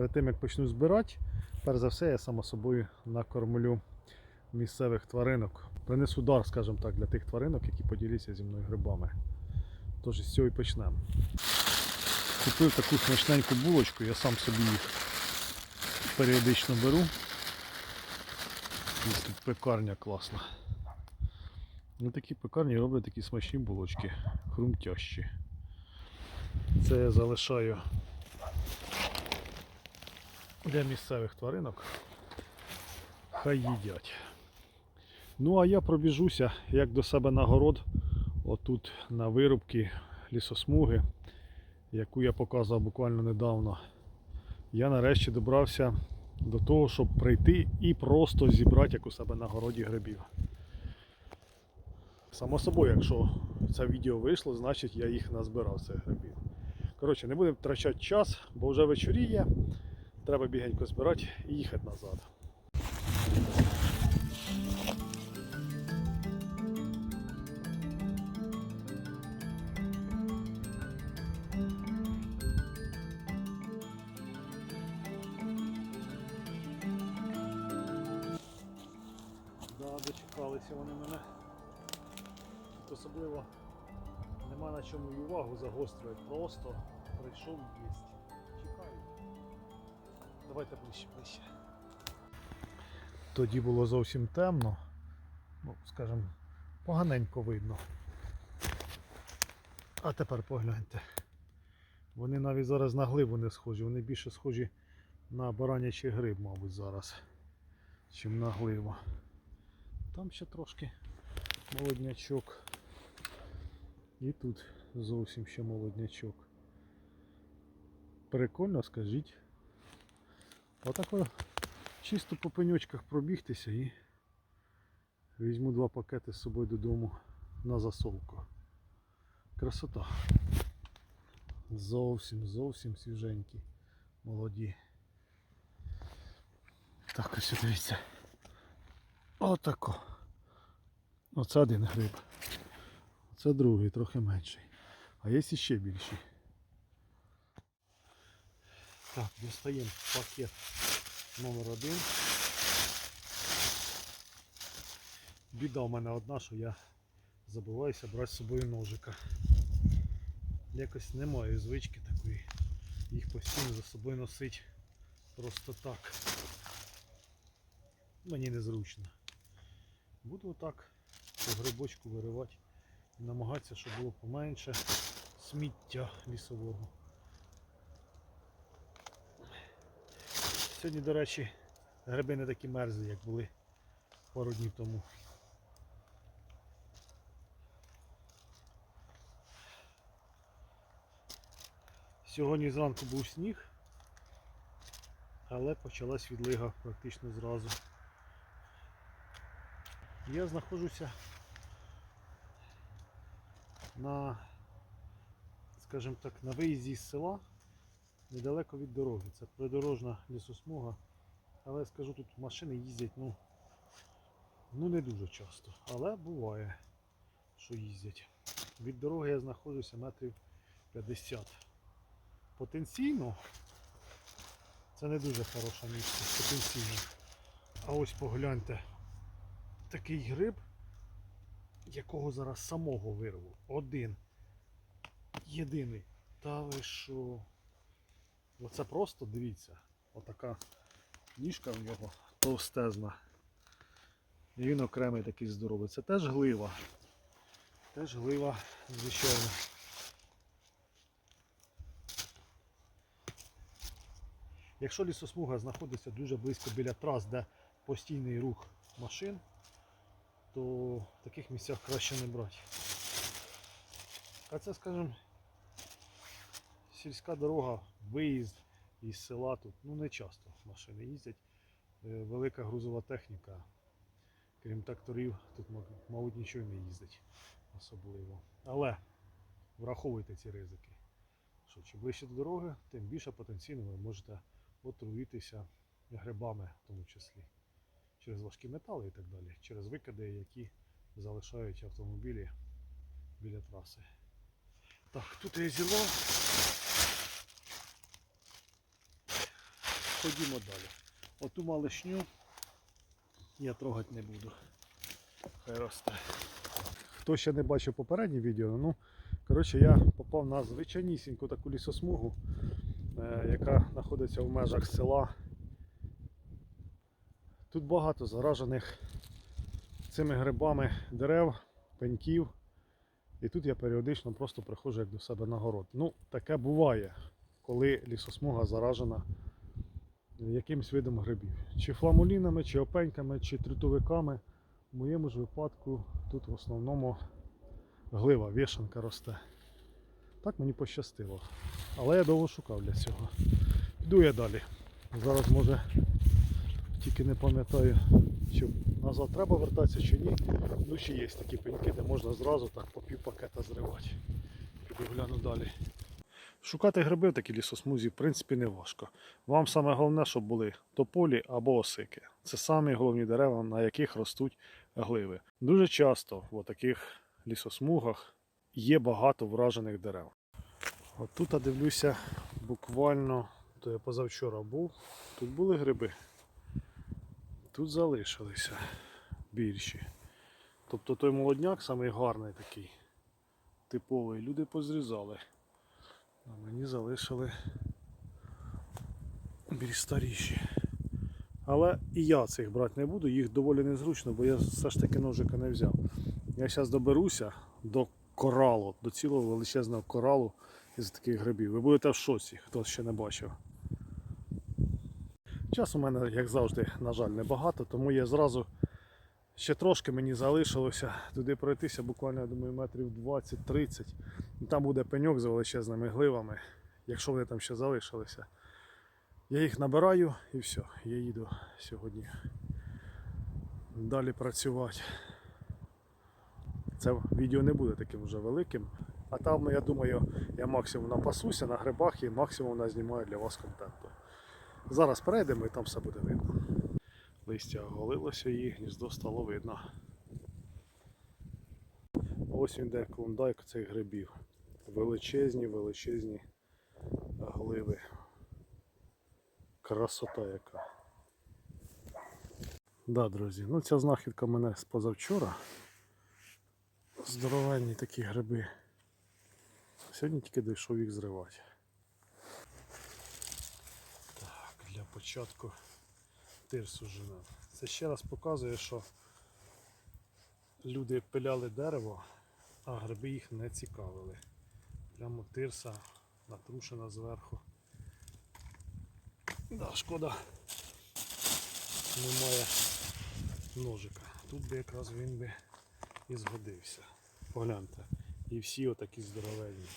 Перед тим як почну збирати, перш за все я само собою накормлю місцевих тваринок. Принесу дар, скажімо так, для тих тваринок, які поділяться зі мною грибами. Тож із цього і почнемо. Купив таку смачненьку булочку, я сам собі їх періодично беру. Тут пекарня класна. Ну такі пекарні роблять такі смачні булочки, хрумтящі. Це я залишаю для місцевих тваринок. Хай їдять. Ну а я пробіжуся як до себе на город, отут на вирубки лісосмуги, яку я показував буквально недавно. Я нарешті добрався до того, щоб прийти і просто зібрати як у себе на городі грибів. Само собою, якщо це відео вийшло, значить я їх назбирав цих грибів. Коротше, не будемо втрачати час, бо вже вечоріє. Треба бігенько збирати і їхати назад. Дочекалися вони мене. Тут особливо нема на чому й увагу загострювати. Просто прийшов їсть. Давайте ближче, ближче. Тоді було зовсім темно. Ну, скажімо, поганенько видно. А тепер погляньте. Вони навіть зараз на гливу не схожі, вони більше схожі на баранячий гриб, мабуть, зараз, чим на гливу. Там ще трошки молоднячок. І тут зовсім ще молоднячок. Прикольно, скажіть. Отако чисто по пеньочках пробігтися і візьму два пакети з собою додому на засолку. Красота. Зовсім, зовсім свіженькі, молоді. Так ось дивіться. Отако. Оце один гриб. Це другий, трохи менший. А є іще більший. Так, достаємо пакет номер один. Біда у мене одна, що я забуваюся брати з собою ножика. Якось немає звички такої. Їх постійно за собою носить просто так. Мені незручно. Буду отак по грибочку виривати і намагатися, щоб було поменше сміття лісового. Сьогодні, до речі, гриби не такі мерзлі, як були пару днів тому. Сьогодні зранку був сніг, але почалась відлига практично зразу. Я знаходжуся на, скажімо так, на виїзді з села недалеко від дороги. Це придорожна лісосмуга. Але скажу, тут машини їздять ну, ну не дуже часто. Але буває, що їздять. Від дороги я знаходжуся метрів 50. Потенційно це не дуже хороше місце. Потенційно. А ось погляньте, такий гриб, якого зараз самого вирву. Один. Єдиний. Та ви що? Оце просто дивіться. Отака ніжка в нього товстезна. І він окремий такий здоровий. Це теж глива. Теж глива, звичайно. Якщо лісосмуга знаходиться дуже близько біля трас, де постійний рух машин, то в таких місцях краще не брати. А це, скажімо, сільська дорога, виїзд із села тут, ну не часто машини їздять. Е, Велика грузова техніка. Крім тракторів, тут, мабуть, нічого не їздить особливо. Але враховуйте ці ризики. Що чим ближче до дороги, тим більше потенційно ви можете отруїтися грибами в тому числі. Через важкі метали і так далі, через викиди, які залишають автомобілі біля траси. Так, тут я зірвав. Ходімо далі. Оту малишню я трогати не буду. Хай росте. Хто ще не бачив попереднє відео, ну коротше я попав на звичайнісіньку таку лісосмугу, е, яка знаходиться в межах села. Тут багато заражених цими грибами дерев, пеньків. І тут я періодично просто приходжу як до себе на город. Ну, таке буває, коли лісосмуга заражена якимсь видом грибів. Чи фламулінами, чи опеньками, чи трутовиками. В моєму ж випадку тут в основному глива, вішанка росте. Так мені пощастило. Але я довго шукав для цього. Йду я далі. Зараз може тільки не пам'ятаю, чи назад треба вертатися чи ні. Ну ще є такі пеньки, де можна зразу так по пів пакета зривати. Піду гляну далі. Шукати гриби в такій лісосмузі в принципі не важко. Вам саме головне, щоб були тополі або осики. Це самі головні дерева, на яких ростуть гливи. Дуже часто в таких лісосмугах є багато вражених дерев. От тут я дивлюся, буквально, то я позавчора був, тут були гриби. Тут залишилися більші. Тобто той молодняк самий гарний такий, типовий, люди позрізали. А мені залишили більш старіші. Але і я цих брати не буду, їх доволі незручно, бо я все ж таки ножика не взяв. Я зараз доберуся до коралу, до цілого величезного коралу із таких грибів. Ви будете в шоці, хто ще не бачив. Час у мене, як завжди, на жаль, небагато, тому я зразу ще трошки мені залишилося туди пройтися, буквально, я думаю, метрів 20-30. Там буде пеньок з величезними гливами, якщо вони там ще залишилися. Я їх набираю і все, я їду сьогодні далі працювати. Це відео не буде таким вже великим. А там, я думаю, я максимум напасуся на грибах і максимум назнімаю для вас контенту. Зараз перейдемо і там все буде видно. Листя оголилося і гніздо стало видно. Ось він де клондайк цих грибів. Величезні, величезні гливи. Красота яка. Да, друзі, ну ця знахідка мене з позавчора. Здоровенні такі гриби. Сьогодні тільки дійшов їх зривати. Так, для початку тирсу жена. Це ще раз показує, що люди пиляли дерево, а гриби їх не цікавили. Прямо тирса натрушена зверху. Да, шкода немає ножика. Тут би якраз він би і згодився. Погляньте. І всі отакі здоровенні.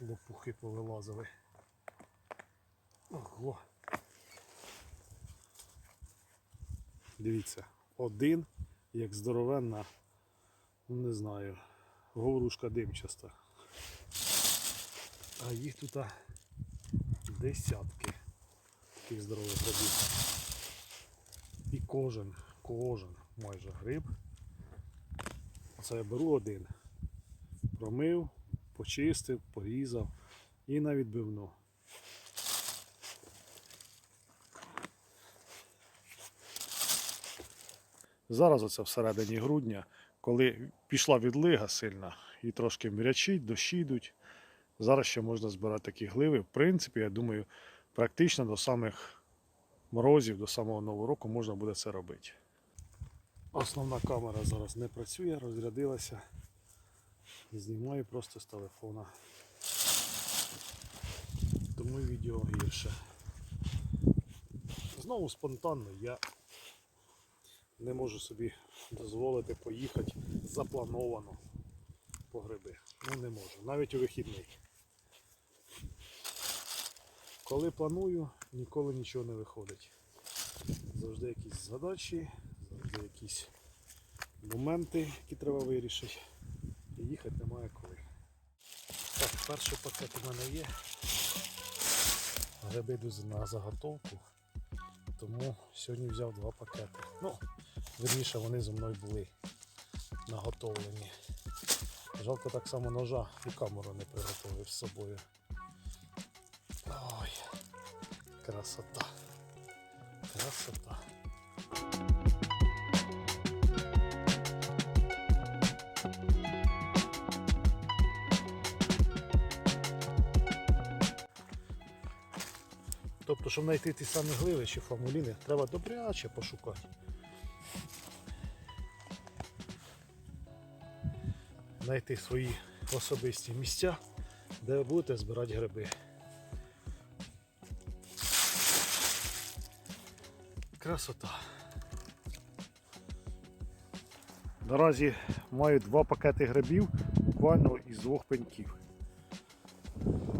Лопухи повилазили. Ого. Дивіться, один, як здоровенна, ну не знаю, говорушка димчаста. А їх тут десятки таких здорових грибів. І кожен, кожен майже гриб. Це я беру один, промив, почистив, порізав і на відбивну. Зараз оце всередині грудня, коли пішла відлига сильна і трошки мрячить, дощі йдуть. Зараз ще можна збирати такі гливи. В принципі, я думаю, практично до самих морозів, до самого нового року можна буде це робити. Основна камера зараз не працює, розрядилася. Знімаю просто з телефона. Тому відео гірше. Знову спонтанно я не можу собі дозволити поїхати заплановано по гриби. Ну не можу, навіть у вихідний. Коли планую, ніколи нічого не виходить. Завжди якісь задачі, завжди якісь моменти, які треба вирішити. І їхати немає коли. Так, перший пакет у мене є. Гриби йдуть на заготовку. Тому сьогодні взяв два пакети. Ну, верніше вони зі мною були наготовлені. Жалко так само ножа і камеру не приготовив з собою. Ой, Красота. Красота. Тобто, щоб знайти ті самі гливи чи фамуліни, треба добряче пошукати. Знайти свої особисті місця, де ви будете збирати гриби. Красота. Наразі маю два пакети грибів буквально із двох пеньків.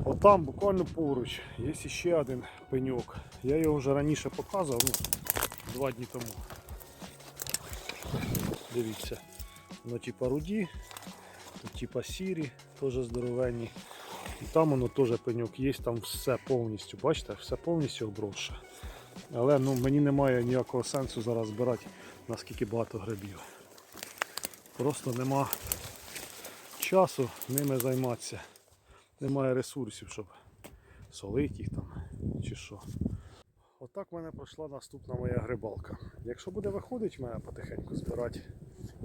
Отам буквально поруч є ще один пеньок. Я його вже раніше показував, ну, два дні тому. Дивіться, воно типа руді, тут типа сірі, теж здоровенні. І там воно теж пеньок є, там все повністю, бачите, все повністю обросше. Але ну, мені немає ніякого сенсу зараз збирати наскільки багато грибів. Просто нема часу ними займатися. Немає ресурсів, щоб солити їх там чи що. Отак в мене пройшла наступна моя грибалка. Якщо буде виходити в мене потихеньку збирати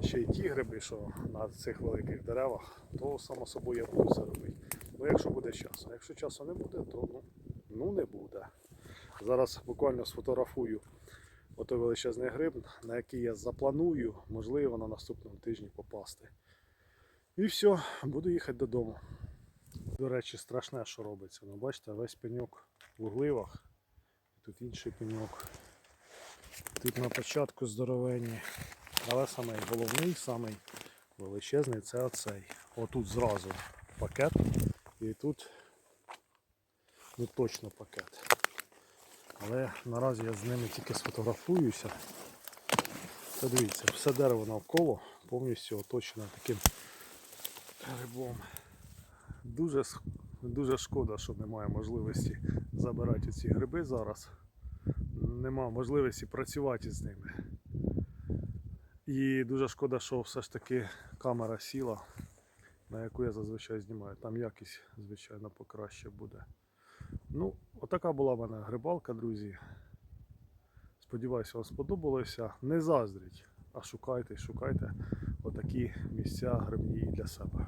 ще й ті гриби, що на цих великих деревах, то само собою я буду це робити. Ну якщо буде час. А якщо часу не буде, то ну, ну не буде. Зараз буквально сфотографую отой величезний гриб, на який я запланую, можливо, на наступному тижні попасти. І все, буду їхати додому. До речі, страшне, що робиться. Ну, бачите, весь пеньок в угливах. Тут інший пеньок. Тут на початку здоровенні. Але самий головний, самий величезний це оцей. Отут зразу пакет. І тут ну, точно пакет. Але наразі я з ними тільки сфотографуюся. Та дивіться, все дерево навколо повністю оточено таким грибом. Дуже, дуже шкода, що немає можливості забирати ці гриби зараз. Нема можливості працювати з ними. І дуже шкода, що все ж таки камера сіла, на яку я зазвичай знімаю. Там якість, звичайно, покраще буде. Ну, отака була в мене грибалка, друзі. Сподіваюся, вам сподобалося. Не заздріть, а шукайте, шукайте отакі місця грибні і для себе.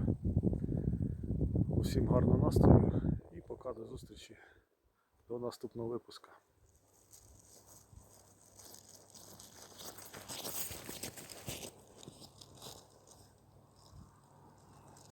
Усім гарного настрою і пока до зустрічі до наступного випуска.